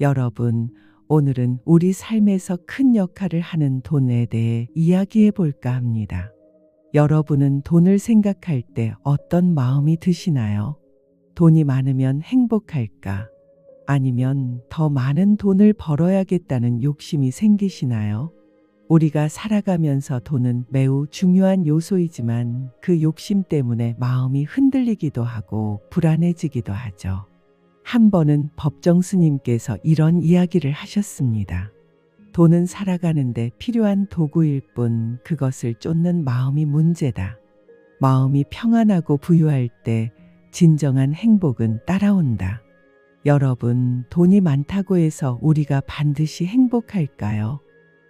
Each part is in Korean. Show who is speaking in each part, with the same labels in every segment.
Speaker 1: 여러분, 오늘은 우리 삶에서 큰 역할을 하는 돈에 대해 이야기해 볼까 합니다. 여러분은 돈을 생각할 때 어떤 마음이 드시나요? 돈이 많으면 행복할까? 아니면 더 많은 돈을 벌어야겠다는 욕심이 생기시나요? 우리가 살아가면서 돈은 매우 중요한 요소이지만 그 욕심 때문에 마음이 흔들리기도 하고 불안해지기도 하죠. 한 번은 법정 스님께서 이런 이야기를 하셨습니다. 돈은 살아가는데 필요한 도구일 뿐 그것을 쫓는 마음이 문제다. 마음이 평안하고 부유할 때 진정한 행복은 따라온다. 여러분, 돈이 많다고 해서 우리가 반드시 행복할까요?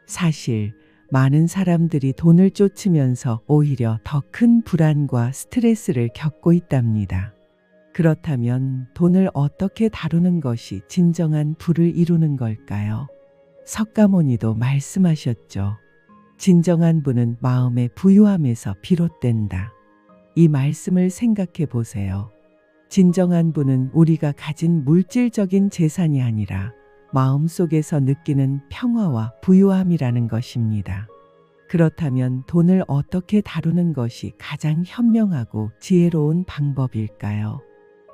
Speaker 1: 사실, 많은 사람들이 돈을 쫓으면서 오히려 더 큰 불안과 스트레스를 겪고 있답니다. 그렇다면 돈을 어떻게 다루는 것이 진정한 부를 이루는 걸까요? 석가모니도 말씀하셨죠. 진정한 부는 마음의 부유함에서 비롯된다. 이 말씀을 생각해 보세요. 진정한 부는 우리가 가진 물질적인 재산이 아니라 마음 속에서 느끼는 평화와 부유함이라는 것입니다. 그렇다면 돈을 어떻게 다루는 것이 가장 현명하고 지혜로운 방법일까요?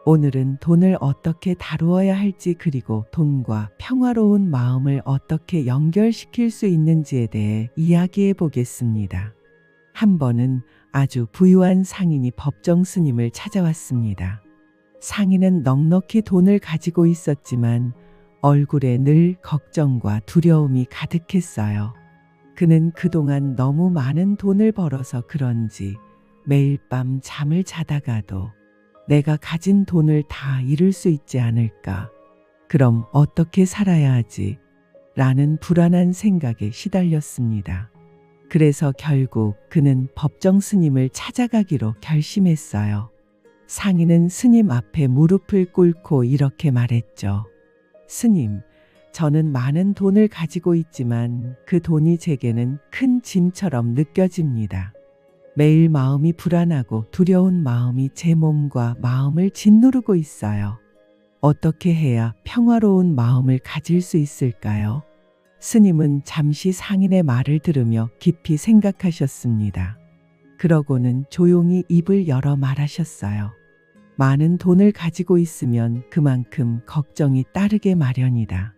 Speaker 1: 오늘은 돈을 어떻게 다루어야 할지 그리고 돈과 평화로운 마음을 어떻게 연결시킬 수 있는지에 대해 이야기해 보겠습니다. 한 번은 아주 부유한 상인이 법정 스님을 찾아왔습니다. 상인은 넉넉히 돈을 가지고 있었지만 얼굴에 늘 걱정과 두려움이 가득했어요. 그는 그동안 너무 많은 돈을 벌어서 그런지 매일 밤 잠을 자다가도 내가 가진 돈을 다 잃을 수 있지 않을까? 그럼 어떻게 살아야 하지? 라는 불안한 생각에 시달렸습니다. 그래서 결국 그는 법정 스님을 찾아가기로 결심했어요. 상인은 스님 앞에 무릎을 꿇고 이렇게 말했죠. 스님, 저는 많은 돈을 가지고 있지만 그 돈이 제게는 큰 짐처럼 느껴집니다. 매일 마음이 불안하고 두려운 마음이 제 몸과 마음을 짓누르고 있어요. 어떻게 해야 평화로운 마음을 가질 수 있을까요? 스님은 잠시 상인의 말을 들으며 깊이 생각하셨습니다. 그러고는 조용히 입을 열어 말하셨어요. 많은 돈을 가지고 있으면 그만큼 걱정이 따르게 마련이다.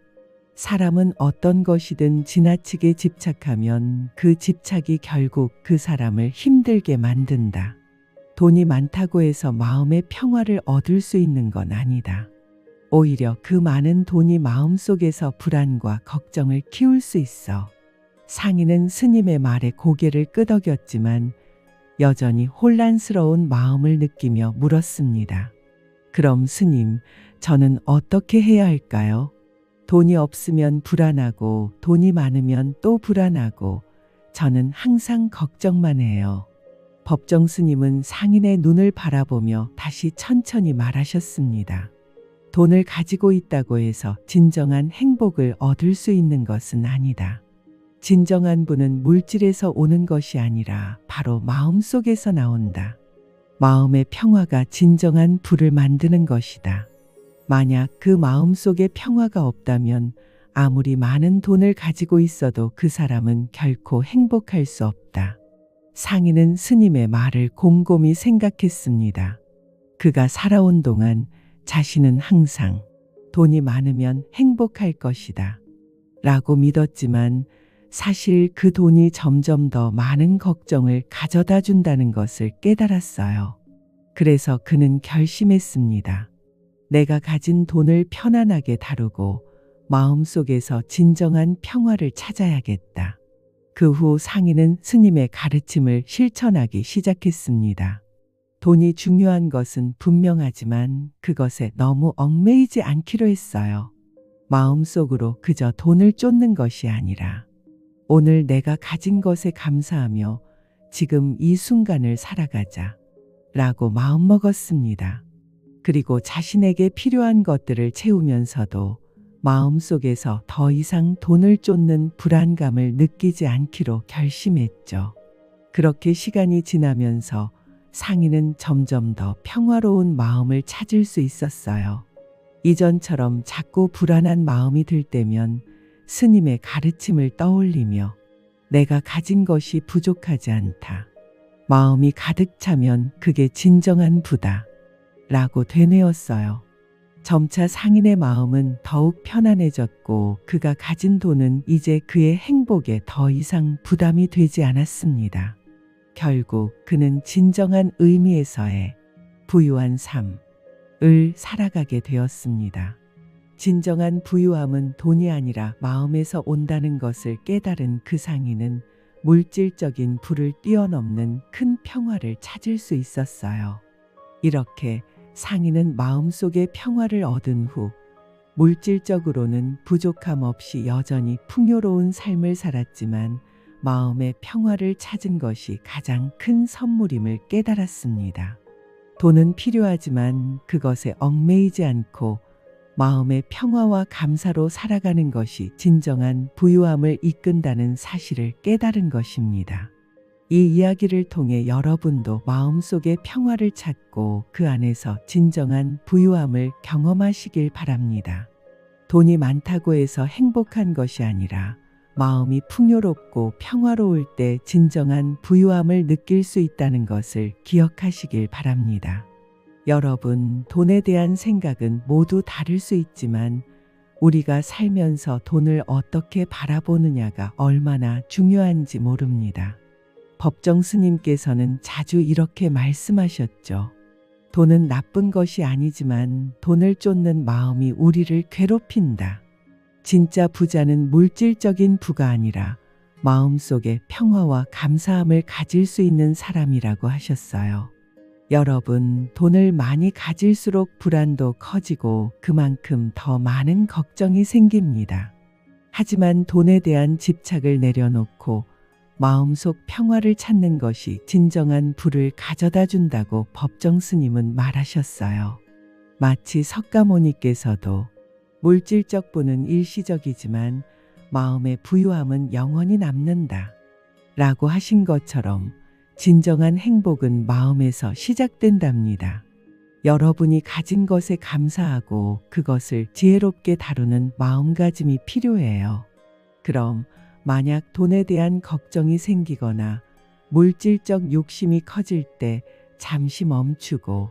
Speaker 1: 사람은 어떤 것이든 지나치게 집착하면 그 집착이 결국 그 사람을 힘들게 만든다. 돈이 많다고 해서 마음의 평화를 얻을 수 있는 건 아니다. 오히려 그 많은 돈이 마음속에서 불안과 걱정을 키울 수 있어. 상인은 스님의 말에 고개를 끄덕였지만 여전히 혼란스러운 마음을 느끼며 물었습니다. 그럼 스님, 저는 어떻게 해야 할까요? 돈이 없으면 불안하고 돈이 많으면 또 불안하고 저는 항상 걱정만 해요. 법정 스님은 상인의 눈을 바라보며 다시 천천히 말하셨습니다. 돈을 가지고 있다고 해서 진정한 행복을 얻을 수 있는 것은 아니다. 진정한 부는 물질에서 오는 것이 아니라 바로 마음 속에서 나온다. 마음의 평화가 진정한 부를 만드는 것이다. 만약 그 마음 속에 평화가 없다면 아무리 많은 돈을 가지고 있어도 그 사람은 결코 행복할 수 없다. 상인은 스님의 말을 곰곰이 생각했습니다. 그가 살아온 동안 자신은 항상 돈이 많으면 행복할 것이다. 라고 믿었지만 사실 그 돈이 점점 더 많은 걱정을 가져다 준다는 것을 깨달았어요. 그래서 그는 결심했습니다. 내가 가진 돈을 편안하게 다루고 마음속에서 진정한 평화를 찾아야겠다. 그 후 상인은 스님의 가르침을 실천하기 시작했습니다. 돈이 중요한 것은 분명하지만 그것에 너무 얽매이지 않기로 했어요. 마음속으로 그저 돈을 쫓는 것이 아니라 오늘 내가 가진 것에 감사하며 지금 이 순간을 살아가자 라고 마음먹었습니다. 그리고 자신에게 필요한 것들을 채우면서도 마음속에서 더 이상 돈을 쫓는 불안감을 느끼지 않기로 결심했죠. 그렇게 시간이 지나면서 상인은 점점 더 평화로운 마음을 찾을 수 있었어요. 이전처럼 자꾸 불안한 마음이 들 때면 스님의 가르침을 떠올리며 내가 가진 것이 부족하지 않다. 마음이 가득 차면 그게 진정한 부다. 라고 되뇌었어요. 점차 상인의 마음은 더욱 편안해졌고 그가 가진 돈은 이제 그의 행복에 더 이상 부담이 되지 않았습니다. 결국 그는 진정한 의미에서의 부유한 삶을 살아가게 되었습니다. 진정한 부유함은 돈이 아니라 마음에서 온다는 것을 깨달은 그 상인은 물질적인 부를 뛰어넘는 큰 평화를 찾을 수 있었어요. 이렇게 상인은 마음속의 평화를 얻은 후 물질적으로는 부족함 없이 여전히 풍요로운 삶을 살았지만 마음의 평화를 찾은 것이 가장 큰 선물임을 깨달았습니다. 돈은 필요하지만 그것에 얽매이지 않고 마음의 평화와 감사로 살아가는 것이 진정한 부유함을 이끈다는 사실을 깨달은 것입니다. 이 이야기를 통해 여러분도 마음속의 평화를 찾고 그 안에서 진정한 부유함을 경험하시길 바랍니다. 돈이 많다고 해서 행복한 것이 아니라 마음이 풍요롭고 평화로울 때 진정한 부유함을 느낄 수 있다는 것을 기억하시길 바랍니다. 여러분, 돈에 대한 생각은 모두 다를 수 있지만 우리가 살면서 돈을 어떻게 바라보느냐가 얼마나 중요한지 모릅니다. 법정 스님께서는 자주 이렇게 말씀하셨죠. 돈은 나쁜 것이 아니지만 돈을 쫓는 마음이 우리를 괴롭힌다. 진짜 부자는 물질적인 부가 아니라 마음속에 평화와 감사함을 가질 수 있는 사람이라고 하셨어요. 여러분, 돈을 많이 가질수록 불안도 커지고 그만큼 더 많은 걱정이 생깁니다. 하지만 돈에 대한 집착을 내려놓고 마음속 평화를 찾는 것이 진정한 부를 가져다 준다고 법정 스님은 말하셨어요. 마치 석가모니께서도 물질적 부는 일시적이지만 마음의 부유함은 영원히 남는다. 라고 하신 것처럼 진정한 행복은 마음에서 시작된답니다. 여러분이 가진 것에 감사하고 그것을 지혜롭게 다루는 마음가짐이 필요해요. 그럼 만약 돈에 대한 걱정이 생기거나 물질적 욕심이 커질 때 잠시 멈추고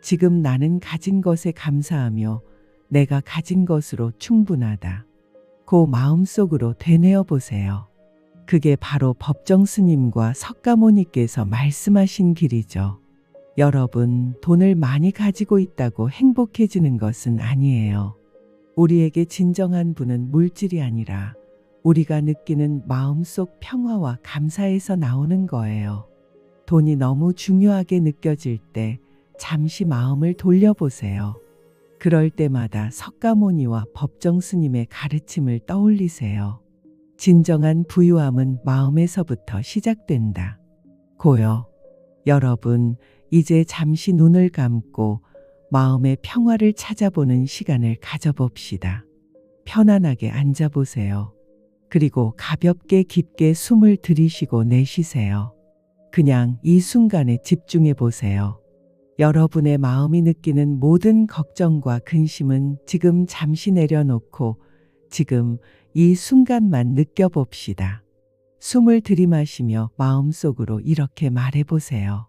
Speaker 1: 지금 나는 가진 것에 감사하며 내가 가진 것으로 충분하다. 그 마음속으로 되뇌어 보세요. 그게 바로 법정 스님과 석가모니께서 말씀하신 길이죠. 여러분, 돈을 많이 가지고 있다고 행복해지는 것은 아니에요. 우리에게 진정한 부는 물질이 아니라 우리가 느끼는 마음속 평화와 감사에서 나오는 거예요. 돈이 너무 중요하게 느껴질 때 잠시 마음을 돌려보세요. 그럴 때마다 석가모니와 법정 스님의 가르침을 떠올리세요. 진정한 부유함은 마음에서부터 시작된다. 고요. 여러분, 이제 잠시 눈을 감고 마음의 평화를 찾아보는 시간을 가져봅시다. 편안하게 앉아보세요. 그리고 가볍게 깊게 숨을 들이쉬고 내쉬세요. 그냥 이 순간에 집중해 보세요. 여러분의 마음이 느끼는 모든 걱정과 근심은 지금 잠시 내려놓고 지금 이 순간만 느껴봅시다. 숨을 들이마시며 마음속으로 이렇게 말해 보세요.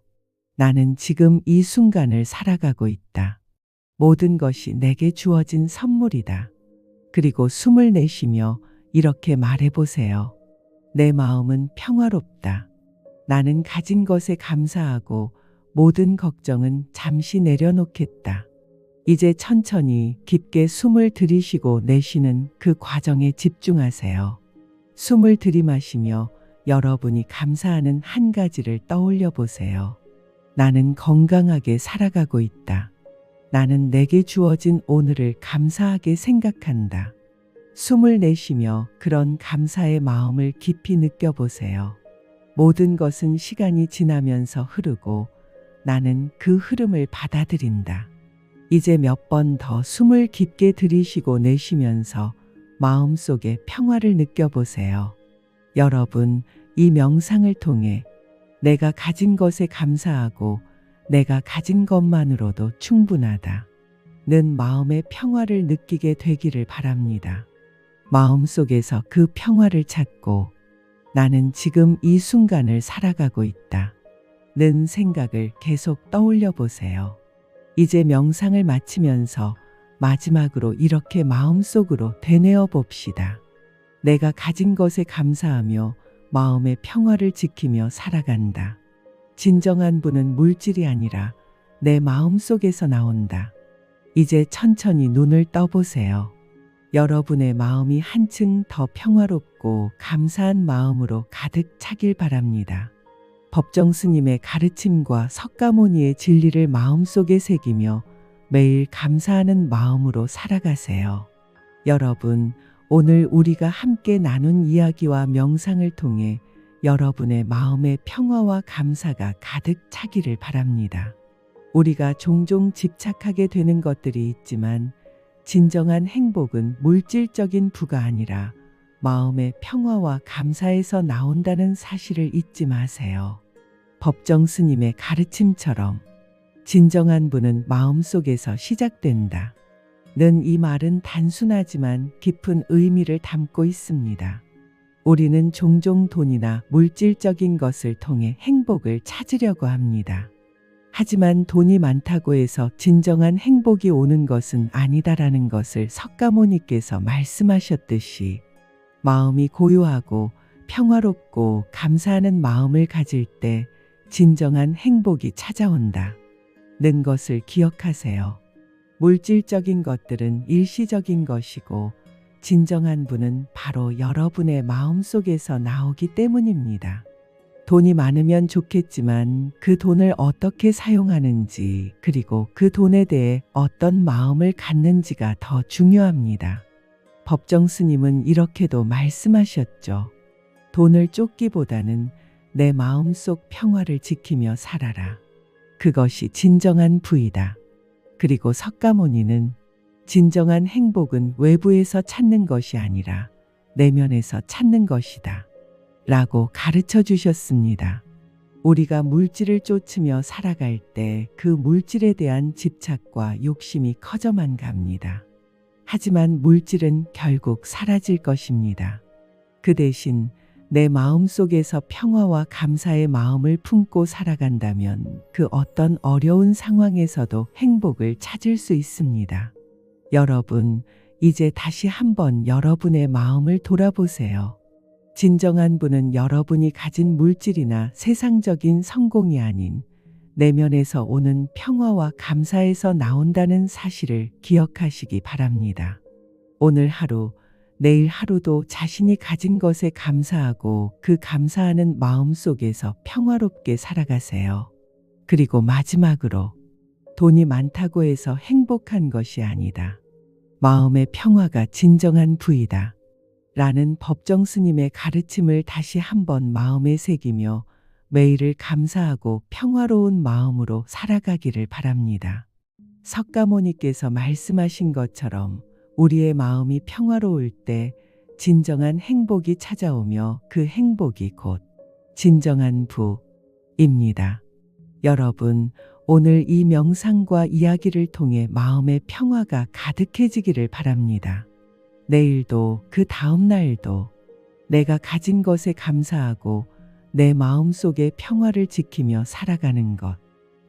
Speaker 1: 나는 지금 이 순간을 살아가고 있다. 모든 것이 내게 주어진 선물이다. 그리고 숨을 내쉬며 이렇게 말해보세요. 내 마음은 평화롭다. 나는 가진 것에 감사하고 모든 걱정은 잠시 내려놓겠다. 이제 천천히 깊게 숨을 들이쉬고 내쉬는 그 과정에 집중하세요. 숨을 들이마시며 여러분이 감사하는 한 가지를 떠올려 보세요. 나는 건강하게 살아가고 있다. 나는 내게 주어진 오늘을 감사하게 생각한다. 숨을 내쉬며 그런 감사의 마음을 깊이 느껴보세요. 모든 것은 시간이 지나면서 흐르고 나는 그 흐름을 받아들인다. 이제 몇 번 더 숨을 깊게 들이쉬고 내쉬면서 마음속에 평화를 느껴보세요. 여러분, 이 명상을 통해 내가 가진 것에 감사하고 내가 가진 것만으로도 충분하다. 는 마음의 평화를 느끼게 되기를 바랍니다. 마음 속에서 그 평화를 찾고 나는 지금 이 순간을 살아가고 있다. 는 생각을 계속 떠올려 보세요. 이제 명상을 마치면서 마지막으로 이렇게 마음속으로 되뇌어 봅시다. 내가 가진 것에 감사하며 마음의 평화를 지키며 살아간다. 진정한 분은 물질이 아니라 내 마음 속에서 나온다. 이제 천천히 눈을 떠보세요. 여러분의 마음이 한층 더 평화롭고 감사한 마음으로 가득 차길 바랍니다. 법정 스님의 가르침과 석가모니의 진리를 마음속에 새기며 매일 감사하는 마음으로 살아가세요. 여러분, 오늘 우리가 함께 나눈 이야기와 명상을 통해 여러분의 마음의 평화와 감사가 가득 차기를 바랍니다. 우리가 종종 집착하게 되는 것들이 있지만 진정한 행복은 물질적인 부가 아니라 마음의 평화와 감사에서 나온다는 사실을 잊지 마세요. 법정 스님의 가르침처럼 진정한 분은 마음속에서 시작된다. 는 이 말은 단순하지만 깊은 의미를 담고 있습니다. 우리는 종종 돈이나 물질적인 것을 통해 행복을 찾으려고 합니다. 하지만 돈이 많다고 해서 진정한 행복이 오는 것은 아니다라는 것을 석가모니께서 말씀하셨듯이 마음이 고요하고 평화롭고 감사하는 마음을 가질 때 진정한 행복이 찾아온다. 는 것을 기억하세요. 물질적인 것들은 일시적인 것이고 진정한 분은 바로 여러분의 마음 속에서 나오기 때문입니다. 돈이 많으면 좋겠지만 그 돈을 어떻게 사용하는지 그리고 그 돈에 대해 어떤 마음을 갖는지가 더 중요합니다. 법정 스님은 이렇게도 말씀하셨죠. 돈을 쫓기보다는 내 마음속 평화를 지키며 살아라. 그것이 진정한 부이다. 그리고 석가모니는 진정한 행복은 외부에서 찾는 것이 아니라 내면에서 찾는 것이다. 라고 가르쳐 주셨습니다. 우리가 물질을 쫓으며 살아갈 때 그 물질에 대한 집착과 욕심이 커져만 갑니다. 하지만 물질은 결국 사라질 것입니다. 그 대신 내 마음 속에서 평화와 감사의 마음을 품고 살아간다면 그 어떤 어려운 상황에서도 행복을 찾을 수 있습니다. 여러분, 이제 다시 한번 여러분의 마음을 돌아보세요. 진정한 분은 여러분이 가진 물질이나 세상적인 성공이 아닌 내면에서 오는 평화와 감사에서 나온다는 사실을 기억하시기 바랍니다. 오늘 하루, 내일 하루도 자신이 가진 것에 감사하고 그 감사하는 마음 속에서 평화롭게 살아가세요. 그리고 마지막으로 돈이 많다고 해서 행복한 것이 아니다. 마음의 평화가 진정한 부이다. 라는 법정 스님의 가르침을 다시 한번 마음에 새기며 매일을 감사하고 평화로운 마음으로 살아가기를 바랍니다. 석가모니께서 말씀하신 것처럼 우리의 마음이 평화로울 때 진정한 행복이 찾아오며 그 행복이 곧 진정한 부입니다. 여러분, 오늘 이 명상과 이야기를 통해 마음의 평화가 가득해지기를 바랍니다. 내일도 그 다음 날도 내가 가진 것에 감사하고 내 마음 속의 평화를 지키며 살아가는 것.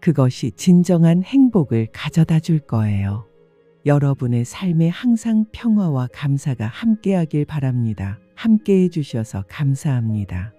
Speaker 1: 그것이 진정한 행복을 가져다 줄 거예요. 여러분의 삶에 항상 평화와 감사가 함께하길 바랍니다. 함께 해 주셔서 감사합니다.